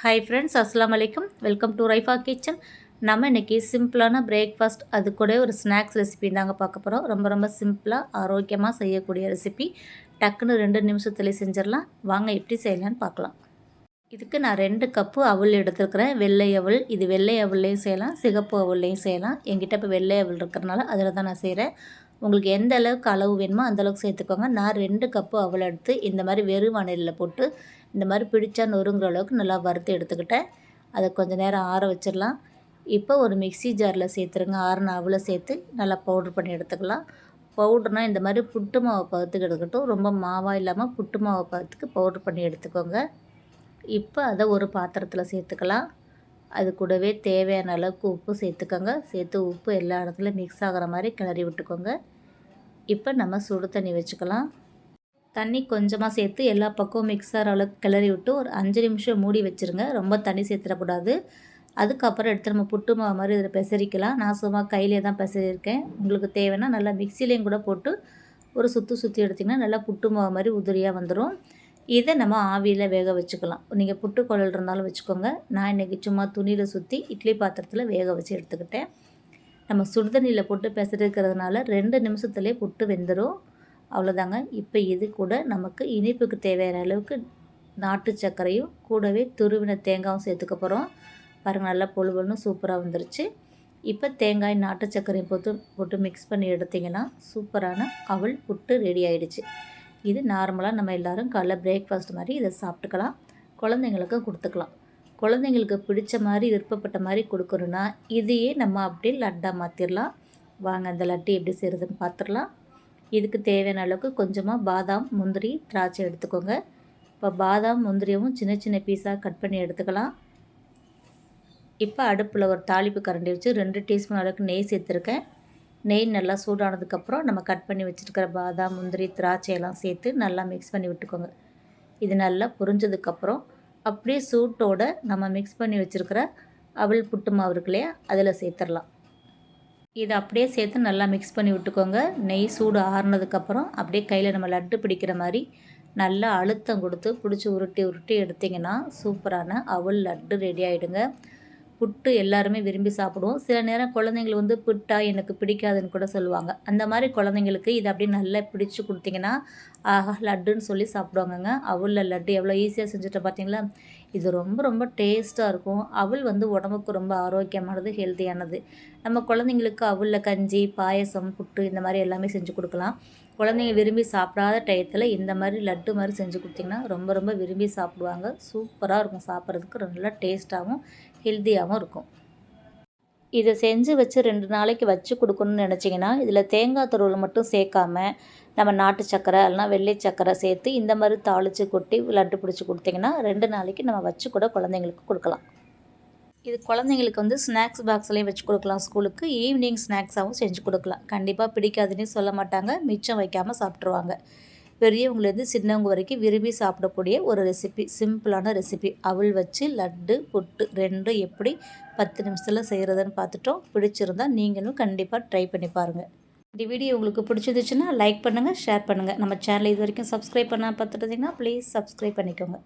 Hi friends அஸ்லாம் வலைக்கம் welcome to Raifa kitchen நம்ம இன்றைக்கி சிம்பிளான பிரேக்ஃபாஸ்ட் அது கூட ஒரு ஸ்நாக்ஸ் ரெசிபி தாங்க பார்க்க போகிறோம் ரொம்ப ரொம்ப சிம்பிளாக ஆரோக்கியமாக செய்யக்கூடிய ரெசிபி டக்குன்னு ரெண்டு நிமிஷத்துலேயே செஞ்சிடலாம். வாங்க எப்படி செய்யலான்னு பார்க்கலாம். இதுக்கு நான் ரெண்டு கப்பு அவல் எடுத்துருக்கிறேன். வெள்ளை அவல் இது வெள்ளை அவல்லையும் செய்யலாம் சிகப்பு அவல்லையும் செய்யலாம். என்கிட்ட இப்போ வெள்ளை அவல் இருக்கிறனால அதில் தான் நான் செய்கிறேன் உங்களுக்கு எந்த அளவுக்கு அளவு வேணுமோ அந்தளவுக்கு சேர்த்துக்கோங்க. நான் ரெண்டு கப்பு அவள் எடுத்து இந்த மாதிரி வெறும் வானிலையில் போட்டு இந்த மாதிரி பிடிச்சா நொறுங்குற அளவுக்கு நல்லா வறுத்து எடுத்துக்கிட்டேன். அதை கொஞ்சம் நேரம் ஆற வச்சிடலாம். இப்போ ஒரு மிக்சி ஜாரில் சேர்த்துருங்க. ஆறுன அவளை சேர்த்து நல்லா பவுட்ரு பண்ணி எடுத்துக்கலாம். பவுட்ருனால் இந்த மாதிரி புட்டு மாவை பதத்துக்கு எடுக்கட்டும். ரொம்ப மாவாக இல்லாமல் புட்டு மாவை பதத்துக்கு பவுட்ரு பண்ணி எடுத்துக்கோங்க. இப்போ அதை ஒரு பாத்திரத்தில் சேர்த்துக்கலாம். அது கூடவே தேவையான அளவுக்கு உப்பு சேர்த்துக்கோங்க. சேர்த்து உப்பு எல்லா இடத்துலையும் மிக்ஸ் ஆகிற மாதிரி கிளறி விட்டுக்கோங்க. இப்போ நம்ம சுடு தண்ணி வச்சுக்கலாம். தண்ணி கொஞ்சமாக சேர்த்து எல்லா பக்கமும் மிக்ஸ் ஆகிற அளவுக்கு கிளறி விட்டு ஒரு அஞ்சு நிமிஷம் மூடி வச்சுருங்க. ரொம்ப தண்ணி சேர்த்துடக்கூடாது. அதுக்கப்புறம் எடுத்து நம்ம புட்டு மாவு மாதிரி இதில் பெசரிக்கலாம். நான் சும்மா கையிலே தான் பெசரியிருக்கேன். உங்களுக்கு தேவைன்னா நல்லா மிக்சிலையும் கூட போட்டு ஒரு சுற்றி சுற்றி எடுத்திங்கன்னா நல்லா புட்டு மாவு மாதிரி உதிரியாக வந்துடும் இதை நம்ம ஆவியில் வேக வச்சுக்கலாம். நீங்கள் புட்டு குழல் இருந்தாலும் வச்சுக்கோங்க. நான் இன்றைக்கி சும்மா துணியில் சுற்றி இட்லி பாத்திரத்தில் வேக வச்சு எடுத்துக்கிட்டேன். நம்ம சுடுதண்ணியில் போட்டு பெசரிக்கிறதுனால ரெண்டு நிமிஷத்துலேயே புட்டு வெந்துடும் அவ்வளோதாங்க இப்போ இது கூட நமக்கு இனிப்புக்கு தேவையான அளவுக்கு நாட்டு சர்க்கரையும் கூடவே துருவின தேங்காயும் சேர்த்துக்க போகிறோம் பாருங்கள் நல்லா பொழுவல்னு சூப்பராக வந்துருச்சு. இப்போ தேங்காய் நாட்டு சர்க்கரையும் போட்டு போட்டு மிக்ஸ் பண்ணி எடுத்திங்கன்னா சூப்பரான அவள் புட்டு ரெடி ஆகிடுச்சு இது நார்மலாக நம்ம எல்லோரும் காலைல பிரேக்ஃபாஸ்ட் மாதிரி இதை சாப்பிட்டுக்கலாம். குழந்தைங்களுக்கும் கொடுத்துக்கலாம். குழந்தைங்களுக்கு பிடிச்ச மாதிரி விருப்பப்பட்ட மாதிரி கொடுக்கணுன்னா இதையே நம்ம அப்படியே லட்டாக மாற்றிடலாம் வாங்க அந்த லட்டு எப்படி செய்கிறதுன்னு பார்த்துடலாம் இதுக்கு தேவையான அளவுக்கு கொஞ்சமாக பாதாம் முந்திரி திராட்சை எடுத்துக்கோங்க. இப்போ பாதாம் முந்திரியவும் சின்ன சின்ன பீஸாக கட் பண்ணி எடுத்துக்கலாம். இப்போ அடுப்பில் ஒரு தாளிப்பு கரண்டி வச்சு ரெண்டு டீஸ்பூன் அளவுக்கு நெய் சேர்த்துருக்கேன். நெய் நல்லா சூடானதுக்கப்புறம் நம்ம கட் பண்ணி வச்சுருக்கிற பாதாம் முந்திரி திராட்சை எல்லாம் சேர்த்து நல்லா மிக்ஸ் பண்ணி விட்டுக்கோங்க. இது நல்லா புரிஞ்சதுக்கப்புறம் அப்படியே சூட்டோடு நம்ம மிக்ஸ் பண்ணி வச்சுருக்கிற அவள் புட்டு மாவு இருக்கு இல்லையா அதில் சேர்த்துடலாம். இதை அப்படியே சேர்த்து நல்லா மிக்ஸ் பண்ணி விட்டுக்கோங்க. நெய் சூடு ஆறுனதுக்கப்புறம் அப்படியே கையில் நம்ம லட்டு பிடிக்கிற மாதிரி நல்லா அழுத்தம் கொடுத்து பிடிச்சி உருட்டி உருட்டி எடுத்திங்கன்னா சூப்பரான அவள் லட்டு ரெடி ஆகிடுங்க புட்டு எல்லாருமே விரும்பி சாப்பிடுவோம். சில நேரம் குழந்தைங்கள் வந்து புட்டா எனக்கு பிடிக்காதுன்னு கூட சொல்லுவாங்க. அந்த மாதிரி குழந்தைங்களுக்கு இதை அப்படியே நல்லா பிடிச்சி கொடுத்தீங்கன்னா ஆஹா லட்டுன்னு சொல்லி சாப்பிடுவாங்கங்க. அவளில் லட்டு எவ்வளோ ஈஸியாக செஞ்சுட்டு பார்த்தீங்களா? இது ரொம்ப ரொம்ப டேஸ்ட்டாக இருக்கும். அவள் வந்து உடம்புக்கு ரொம்ப ஆரோக்கியமானது ஹெல்த்தியானது. நம்ம குழந்தைங்களுக்கு அவளில் கஞ்சி பாயசம் புட்டு இந்த மாதிரி எல்லாமே செஞ்சு கொடுக்கலாம். குழந்தைங்க விரும்பி சாப்பிடாத டயத்தில் இந்த மாதிரி லட்டு மாதிரி செஞ்சு கொடுத்திங்கன்னா ரொம்ப ரொம்ப விரும்பி சாப்பிடுவாங்க. சூப்பராக இருக்கும் சாப்பிட்றதுக்கு. நல்லா டேஸ்ட்டாகவும் ஹெல்த்தியாகவும் இருக்கும். இதை செஞ்சு வச்சு ரெண்டு நாளைக்கு வச்சு கொடுக்கணும்னு நினச்சிங்கன்னா இதில் தேங்காய் துருவல் மட்டும் சேர்க்காம நம்ம நாட்டு சக்கரை இல்லைனா வெள்ளை சக்கரை சேர்த்து இந்த மாதிரி தாளித்து கொட்டி லட்டு பிடிச்சி கொடுத்திங்கன்னா ரெண்டு நாளைக்கு நம்ம வச்சு கூட குழந்தைங்களுக்கு கொடுக்கலாம். இது குழந்தைங்களுக்கு வந்து ஸ்நாக்ஸ் பாக்ஸ்லேயும் வச்சு கொடுக்கலாம். ஸ்கூலுக்கு ஈவினிங் ஸ்நாக்ஸாகவும் செஞ்சு கொடுக்கலாம். கண்டிப்பாக பிடிக்காதுன்னு சொல்ல மாட்டாங்க. மிச்சம் வைக்காமல் சாப்பிட்ருவாங்க பெரியவங்கலேருந்து சின்னவங்க வரைக்கும் விரும்பி சாப்பிடக்கூடிய ஒரு ரெசிபி சிம்பிளான ரெசிபி அவள் வச்சு லட்டு புட்டு ரெண்டும் எப்படி பத்து நிமிஷத்தில் செய்கிறதுன்னு பார்த்துட்டோம். பிடிச்சிருந்தா நீங்களும் கண்டிப்பாக ட்ரை பண்ணி பாருங்கள் இந்த வீடியோ உங்களுக்கு பிடிச்சிருந்துச்சுன்னா லைக் பண்ணுங்கள் ஷேர் பண்ணுங்கள் நம்ம சேனலை இது வரைக்கும் சப்ஸ்கிரைப் பண்ண பார்த்துட்டீங்கன்னா ப்ளீஸ் சப்ஸ்கிரைப் பண்ணிக்கோங்க.